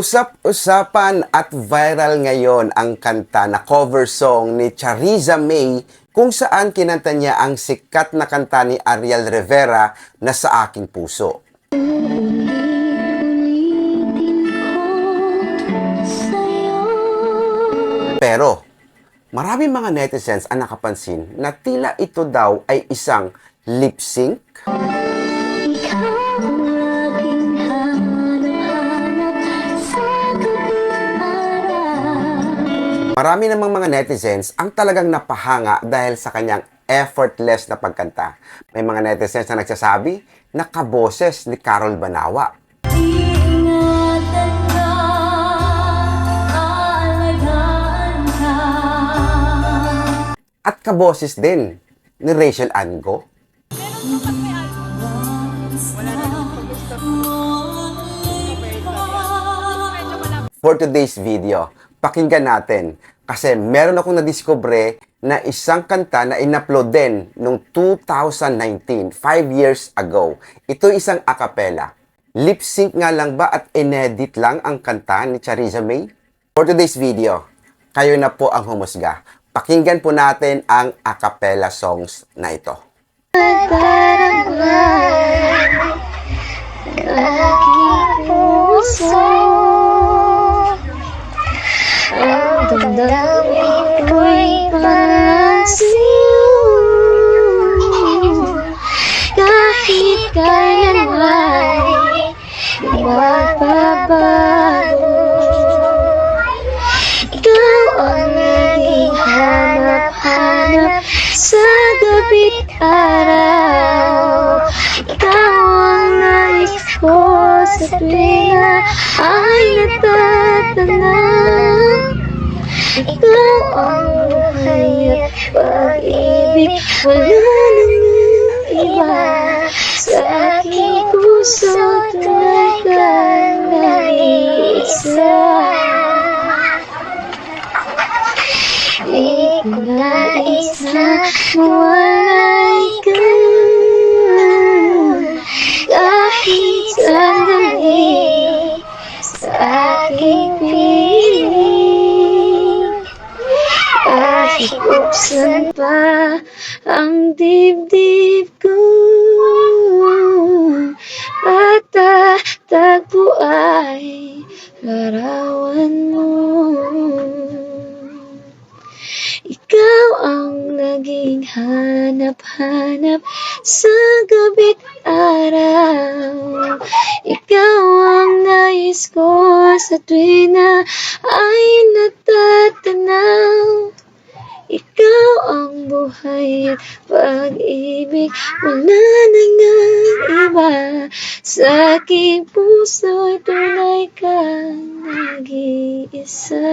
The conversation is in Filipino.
Usap-usapan at viral ngayon ang kanta na cover song ni Chariza May kung saan kinanta niya ang sikat na kanta ni Ariel Rivera na Sa Aking Puso. Pero, maraming mga netizens ang nakapansin na tila ito daw ay isang lip sync Marami namang mga netizens ang talagang napahanga dahil sa kanyang effortless na pagkanta. May mga netizens na nagsasabi na kaboses ni Carol Banawa. At kaboses din ni Rachel Ango. For today's video, pakinggan natin kasi meron akong nadiskubre na isang kanta na in-upload din noong 2019, 5 years ago. Ito isang acapella. Lip sync nga lang ba at inedit lang ang kanta ni Chariza May? For today's video, kayo na po ang humusga. Pakinggan po natin ang acapella songs na ito. Ang damdamin ko'y para sa'yo Kahit kailan ay di magbabago Ikaw ang naging hanap-hanap sa gabi't araw Ikaw ang nais ko sa tuwing ay natatanaw ikaw ang buhay at pag-ibig Wala nang iba Sa aking puso tunay kang nag-iisa Di ko nais na mawalay ka Kahit sandali sa aking piling buksan pa ang dibdib ko? At tatagpo ay larawan mo. Ikaw ang naging hanap-hanap sa gabi't araw. Ikaw ang nais ko sa tuwing na ay natatanaw ikaw ang buhay at pag-ibig Wala nang nag-iba Sa aking puso'y tunay kang nag-iisa